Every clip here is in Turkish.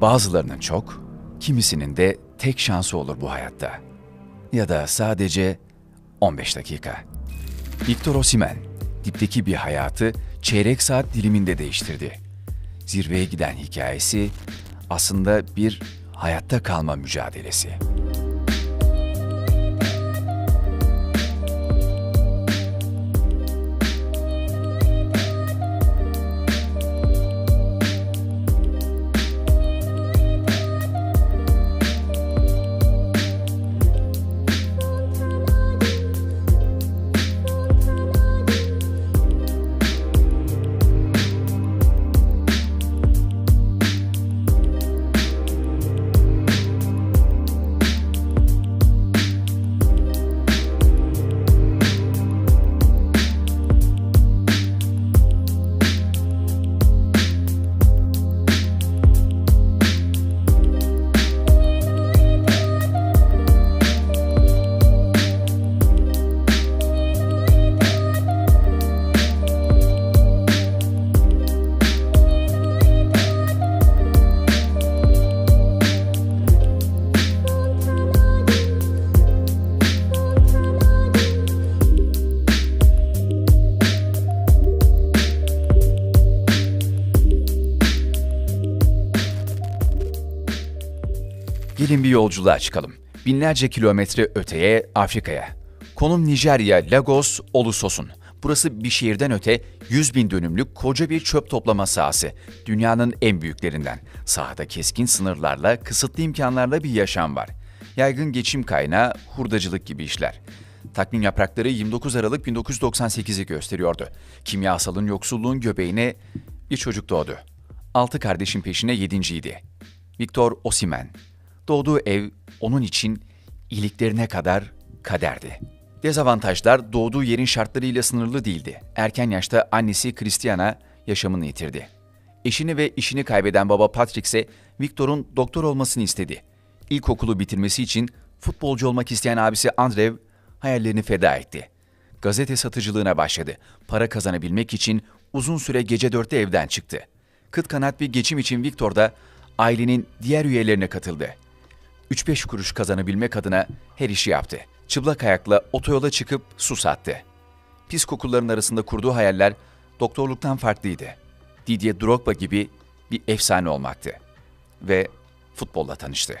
Bazılarının çok, kimisinin de tek şansı olur bu hayatta. Ya da sadece 15 dakika. Victor Osimhen, dipteki bir hayatı çeyrek saat diliminde değiştirdi. Zirveye giden hikayesi aslında bir hayatta kalma mücadelesi. Gelin bir yolculuğa çıkalım. Binlerce kilometre öteye Afrika'ya. Konum Nijerya, Lagos, Olusosun. Burası bir şehirden öte 100 bin dönümlük koca bir çöp toplama sahası. Dünyanın en büyüklerinden. Sahada keskin sınırlarla, kısıtlı imkanlarla bir yaşam var. Yaygın geçim kaynağı hurdacılık gibi işler. Takvim yaprakları 29 Aralık 1998'i gösteriyordu. Kimyasalın yoksulluğun göbeğine bir çocuk doğdu. Altı kardeşin peşine yedinciydi. Victor Osimhen. Doğduğu ev onun için iliklerine kadar kaderdi. Dezavantajlar doğduğu yerin şartlarıyla sınırlı değildi. Erken yaşta annesi Christiana yaşamını yitirdi. Eşini ve işini kaybeden baba Patrick ise Victor'un doktor olmasını istedi. İlkokulu bitirmesi için futbolcu olmak isteyen abisi Andrev hayallerini feda etti. Gazete satıcılığına başladı. Para kazanabilmek için uzun süre gece dörtte evden çıktı. Kıt kanat bir geçim için Victor da ailenin diğer üyelerine katıldı. 3-5 kuruş kazanabilmek adına her işi yaptı. Çıplak ayakla otoyola çıkıp su sattı. Pis kokuların arasında kurduğu hayaller doktorluktan farklıydı. Didier Drogba gibi bir efsane olmaktı. Ve futbolla tanıştı.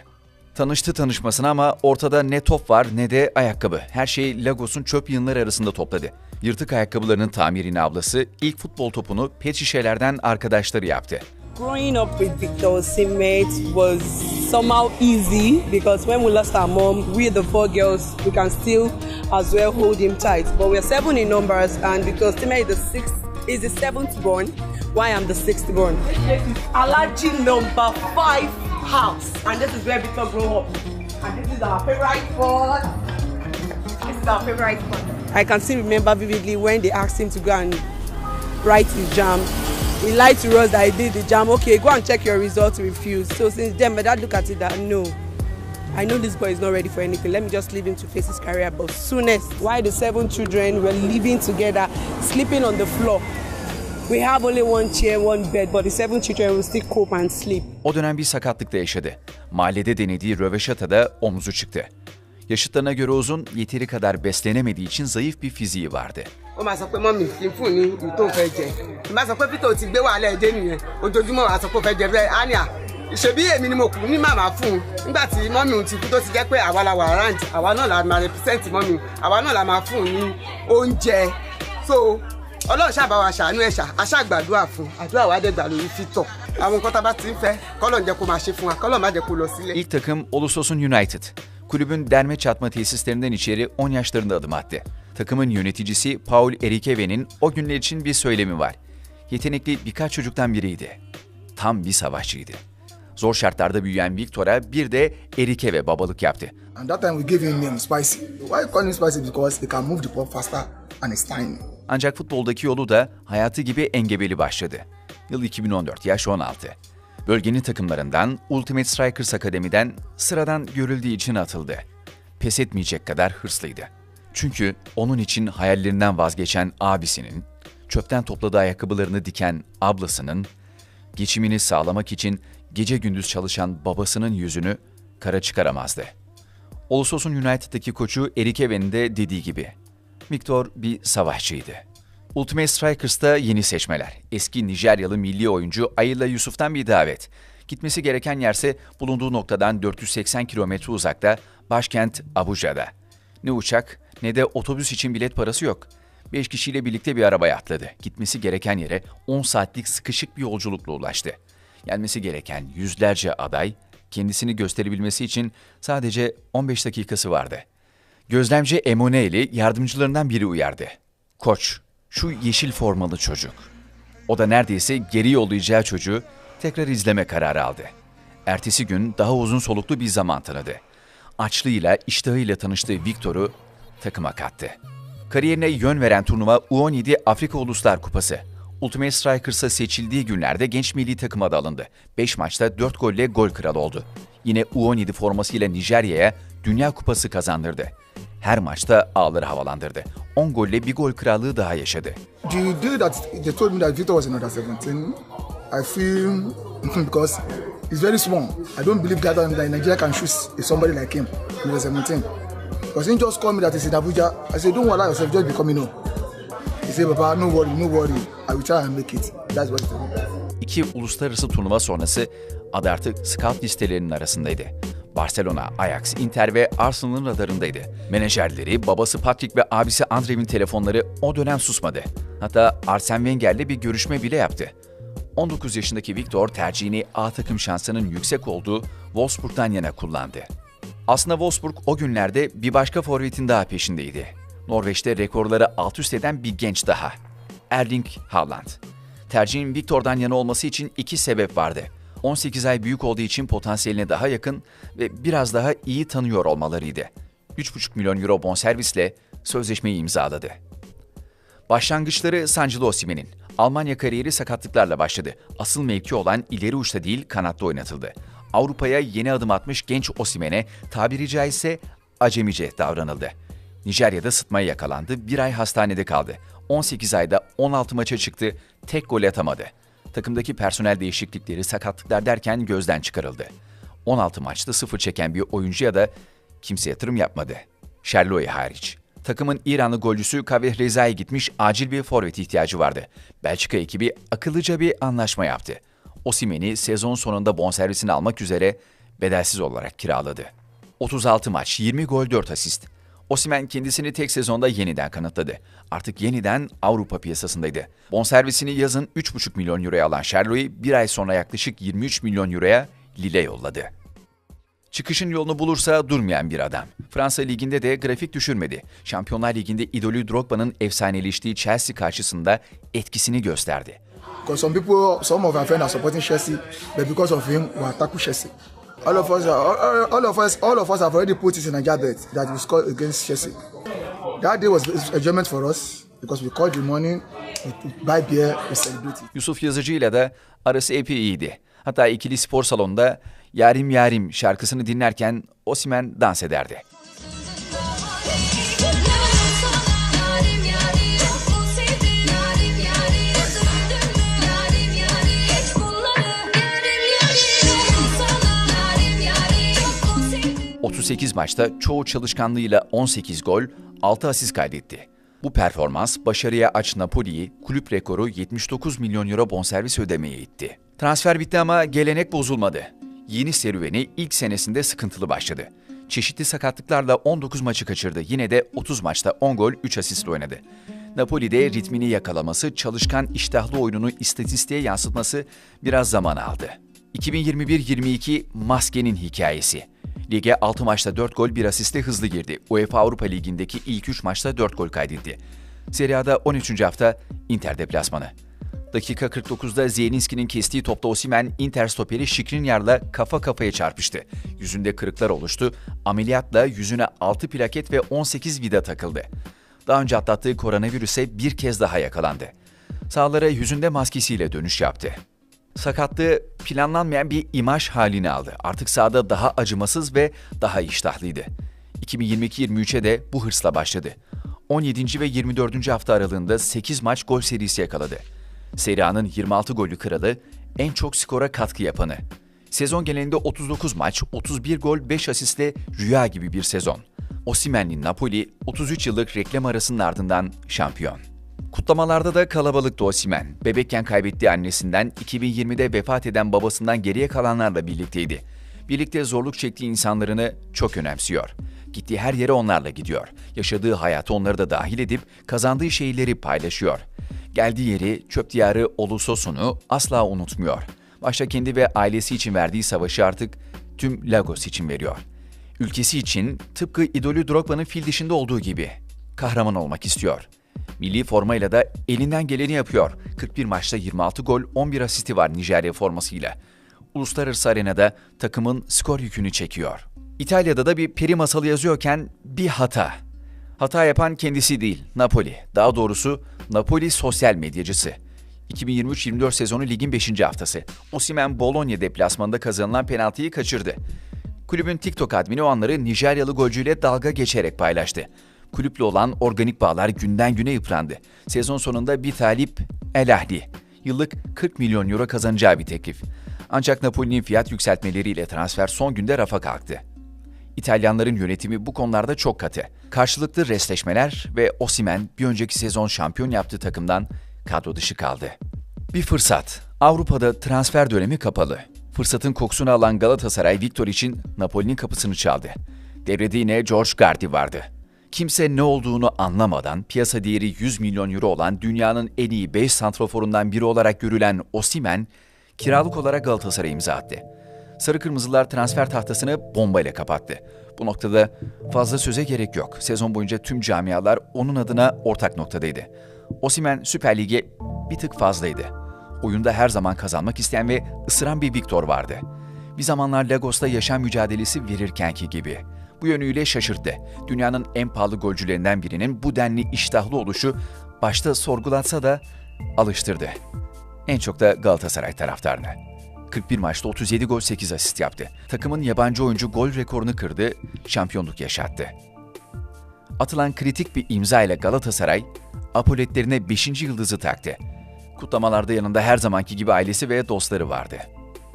Tanıştı tanışmasına ama ortada ne top var ne de ayakkabı. Her şeyi Lagos'un çöp yığınları arasında topladı. Yırtık ayakkabılarının tamirini ablası ilk futbol topunu pet şişelerden arkadaşları yaptı. Growing up with Victor Osimhen was somehow easy because when we lost our mom, we the four girls, we can still as well hold him tight. But we're seven in numbers, and because Osimhen is the sixth, is the seventh born. Why I'm the sixth born? Alaji number five house, and this is where Victor grew up. And this is our favorite spot. This is our favorite spot. I can still remember vividly when they asked him to go and write his jam. He lied to us that he did the jam. Okay, go and check your results. Refused. So since then, my dad look at it that no, I know this boy is not ready for anything. Let me just leave him to face his career. But soonest, why the seven children were living together, sleeping on the floor. We have only one chair, one bed, but the seven children will still cope and sleep. O dönem bir sakatlık da yaşadı. Mahallede denediği röveşatada omuzu çıktı. Yaşıtlarına göre uzun, yeteri kadar beslenemediği için zayıf bir fiziği vardı. ó máa sọ pé mọ́mì kí n fún ní ìtò fẹ́ jẹ. N bá sọ pé peter ti gbé wàhálà ẹ̀dẹ́ nìyẹn. Ojoojúmọ́ wàá sọ pé ó fẹ́ jẹ bẹ́ẹ̀ ania ṣebí èmi ni mo kù ní màmá fún un. Nígbà tí mọ́mì òun ti kú tó ti jẹ́ pé àwa la wà ráǹtì àwa náà la máa represent mọ́mì òun àwa náà la máa fún un ní oúnjẹ. So ọlọ́run ṣàbá wa ṣàánú ẹ̀ṣà aṣáàgbàdúrà fún àdúrà wa dẹ̀gbà lórí fítọ̀ àwọn nǹkan tá a bá ti ń fẹ́ kọ́lọ̀ ń jẹ́ kó máa ṣe fún wa kọ́lọ̀ má jẹ́ kó lọ sílẹ̀. İlk takım Ulusosun United. Kulübün derme çatma tesislerinden içeri 10 yaşlarında adım attı. Takımın yöneticisi Paul Erikeve'nin o günler için bir söylemi var. Yetenekli birkaç çocuktan biriydi. Tam bir savaşçıydı. Zor şartlarda büyüyen Victor'a bir de Erikeve babalık yaptı. And that time we gave him name Spicy. Why you call him Spicy? Because he can move the ball faster and it's tiny. Ancak futboldaki yolu da hayatı gibi engebeli başladı. Yıl 2014, yaş 16. Bölgenin takımlarından Ultimate Strikers Akademi'den sıradan görüldüğü için atıldı. Pes etmeyecek kadar hırslıydı. Çünkü onun için hayallerinden vazgeçen abisinin, çöpten topladığı ayakkabılarını diken ablasının, geçimini sağlamak için gece gündüz çalışan babasının yüzünü kara çıkaramazdı. Olusos'un United'daki koçu Erik Even'in de dediği gibi, Victor bir savaşçıydı. Ultimate Strikers'ta yeni seçmeler. Eski Nijeryalı milli oyuncu Ayla Yusuf'tan bir davet. Gitmesi gereken yerse bulunduğu noktadan 480 kilometre uzakta başkent Abuja'da. Ne uçak ne de otobüs için bilet parası yok. 5 kişiyle birlikte bir arabaya atladı. Gitmesi gereken yere 10 saatlik sıkışık bir yolculukla ulaştı. Gelmesi gereken yüzlerce aday kendisini gösterebilmesi için sadece 15 dakikası vardı. Gözlemci Emoneli yardımcılarından biri uyardı. Koç, şu yeşil formalı çocuk. O da neredeyse geri yollayacağı çocuğu tekrar izleme kararı aldı. Ertesi gün daha uzun soluklu bir zaman tanıdı. Açlığıyla, iştahıyla tanıştığı Victor'u takıma kattı. Kariyerine yön veren turnuva U17 Afrika Uluslar Kupası. Ultimate Strikers'a seçildiği günlerde genç milli takıma da alındı. 5 maçta 4 golle gol kralı oldu. Yine U17 formasıyla Nijerya'ya Dünya Kupası kazandırdı. Her maçta ağları havalandırdı. 10 golle bir gol krallığı daha yaşadı. The day that they told me that Victor was in under 17, I feel because he's very small. I don't believe that, Nigeria can choose somebody like him was 17. Because he just called me that he's in Abuja. I said, don't worry yourself, just be coming home. He said, Papa, no worry, no worry. I will try and make it. That's what he told me. İki uluslararası turnuva sonrası adı artık scout listelerinin arasındaydı. Barcelona, Ajax, Inter ve Arsenal'ın radarındaydı. Menajerleri, babası Patrick ve abisi Andrew'in telefonları o dönem susmadı. Hatta Arsene Wenger'le bir görüşme bile yaptı. 19 yaşındaki Victor tercihini A takım şansının yüksek olduğu Wolfsburg'dan yana kullandı. Aslında Wolfsburg o günlerde bir başka forvetin daha peşindeydi. Norveç'te rekorları alt üst eden bir genç daha. Erling Haaland. Tercihin Victor'dan yana olması için iki sebep vardı. 18 ay büyük olduğu için potansiyeline daha yakın ve biraz daha iyi tanıyor olmalarıydı. 3,5 milyon euro bonservisle sözleşmeyi imzaladı. Başlangıçları Sancılı Osimen'in. Almanya kariyeri sakatlıklarla başladı. Asıl mevki olan ileri uçta değil kanatta oynatıldı. Avrupa'ya yeni adım atmış genç Osimen'e tabiri caizse acemice davranıldı. Nijerya'da sıtmaya yakalandı, bir ay hastanede kaldı. 18 ayda 16 maça çıktı, tek gol atamadı. Takımdaki personel değişiklikleri, sakatlıklar derken gözden çıkarıldı. 16 maçta sıfır çeken bir oyuncuya da kimse yatırım yapmadı. Sherloy hariç. Takımın İranlı golcüsü Kaveh Rezai'ye gitmiş acil bir forvet ihtiyacı vardı. Belçika ekibi akıllıca bir anlaşma yaptı. Osimen'i sezon sonunda bonservisini almak üzere bedelsiz olarak kiraladı. 36 maç, 20 gol, 4 asist. Osimen kendisini tek sezonda yeniden kanıtladı. Artık yeniden Avrupa piyasasındaydı. Bonservisini yazın 3,5 milyon euroya alan Sherlock'i bir ay sonra yaklaşık 23 milyon euroya Lille yolladı. Çıkışın yolunu bulursa durmayan bir adam. Fransa Ligi'nde de grafik düşürmedi. Şampiyonlar Ligi'nde idolü Drogba'nın efsaneleştiği Chelsea karşısında etkisini gösterdi. Because some people, some of our friends are supporting Chelsea, but because of him, we attack Chelsea. All of us, are, all, all of us, all of us have already put it in a bet that we score against Chelsea. That day was enjoyment for us because we called the morning, we, buy beer, we celebrate. Yusuf Yazıcı'yla da arası epey iyiydi. Hatta ikili spor salonunda Yarim Yarim şarkısını dinlerken Osimen dans ederdi. 8 maçta çoğu çalışkanlığıyla 18 gol, 6 asist kaydetti. Bu performans başarıya aç Napoli'yi kulüp rekoru 79 milyon euro bonservis ödemeye itti. Transfer bitti ama gelenek bozulmadı. Yeni serüveni ilk senesinde sıkıntılı başladı. Çeşitli sakatlıklarla 19 maçı kaçırdı. Yine de 30 maçta 10 gol, 3 asistle oynadı. Napoli'de ritmini yakalaması, çalışkan iştahlı oyununu istatistiğe yansıtması biraz zaman aldı. 2021-22 Maske'nin hikayesi. Lige 6 maçta 4 gol 1 asiste hızlı girdi. UEFA Avrupa Ligi'ndeki ilk 3 maçta 4 gol kaydetti. Serie A'da 13. hafta Inter deplasmanı. Dakika 49'da Zielinski'nin kestiği topta Osimen Inter stoperi Şikrinyar'la kafa kafaya çarpıştı. Yüzünde kırıklar oluştu. Ameliyatla yüzüne 6 plaket ve 18 vida takıldı. Daha önce atlattığı koronavirüse bir kez daha yakalandı. Sahalara yüzünde maskesiyle dönüş yaptı. Sakatlığı planlanmayan bir imaj halini aldı. Artık sahada daha acımasız ve daha iştahlıydı. 2022-23'e de bu hırsla başladı. 17. ve 24. hafta aralığında 8 maç gol serisi yakaladı. Serie A'nın 26 golü kralı, en çok skora katkı yapanı. Sezon genelinde 39 maç, 31 gol, 5 asistle rüya gibi bir sezon. Osimen'li Napoli 33 yıllık reklam arasının ardından şampiyon. Kutlamalarda da kalabalıktı Osimen. Bebekken kaybettiği annesinden, 2020'de vefat eden babasından geriye kalanlarla birlikteydi. Birlikte zorluk çektiği insanlarını çok önemsiyor. Gittiği her yere onlarla gidiyor. Yaşadığı hayatı onları da dahil edip kazandığı şeyleri paylaşıyor. Geldiği yeri, çöp diyarı Olusosunu asla unutmuyor. Başta kendi ve ailesi için verdiği savaşı artık tüm Lagos için veriyor. Ülkesi için tıpkı idolü Drogba'nın fil dişinde olduğu gibi kahraman olmak istiyor. Milli formayla da elinden geleni yapıyor. 41 maçta 26 gol, 11 asisti var Nijerya formasıyla. Uluslararası arenada takımın skor yükünü çekiyor. İtalya'da da bir peri masalı yazıyorken bir hata. Hata yapan kendisi değil, Napoli. Daha doğrusu Napoli sosyal medyacısı. 2023-24 sezonu ligin 5. haftası. Osimhen Bologna deplasmanında kazanılan penaltıyı kaçırdı. Kulübün TikTok admini o anları Nijeryalı golcüyle dalga geçerek paylaştı. Kulüple olan organik bağlar günden güne yıprandı. Sezon sonunda bir talip El Ahli. Yıllık 40 milyon euro kazanacağı bir teklif. Ancak Napoli'nin fiyat yükseltmeleriyle transfer son günde rafa kalktı. İtalyanların yönetimi bu konularda çok katı. Karşılıklı restleşmeler ve Osimen bir önceki sezon şampiyon yaptığı takımdan kadro dışı kaldı. Bir fırsat. Avrupa'da transfer dönemi kapalı. Fırsatın kokusunu alan Galatasaray Victor için Napoli'nin kapısını çaldı. Devrede yine George Gardi vardı. Kimse ne olduğunu anlamadan piyasa değeri 100 milyon euro olan dünyanın en iyi 5 santraforundan biri olarak görülen Osimen, kiralık olarak Galatasaray'a imza attı. Sarı Kırmızılar transfer tahtasını bombayla kapattı. Bu noktada fazla söze gerek yok. Sezon boyunca tüm camialar onun adına ortak noktadaydı. Osimen Süper Lig'e bir tık fazlaydı. Oyunda her zaman kazanmak isteyen ve ısıran bir Victor vardı. Bir zamanlar Lagos'ta yaşam mücadelesi verirkenki gibi. Bu yönüyle şaşırttı. Dünyanın en pahalı golcülerinden birinin bu denli iştahlı oluşu başta sorgulatsa da alıştırdı. En çok da Galatasaray taraftarını. 41 maçta 37 gol 8 asist yaptı. Takımın yabancı oyuncu gol rekorunu kırdı, şampiyonluk yaşattı. Atılan kritik bir imza ile Galatasaray, apoletlerine 5. yıldızı taktı. Kutlamalarda yanında her zamanki gibi ailesi ve dostları vardı.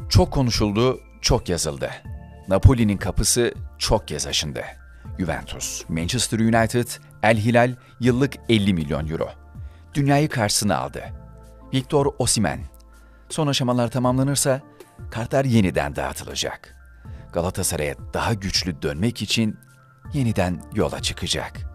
Çok konuşuldu, çok yazıldı. Napoli'nin kapısı çok kez aşındı. Juventus, Manchester United, El Hilal yıllık 50 milyon euro. Dünyayı karşısına aldı. Victor Osimen. Son aşamalar tamamlanırsa kartlar yeniden dağıtılacak. Galatasaray'a daha güçlü dönmek için yeniden yola çıkacak.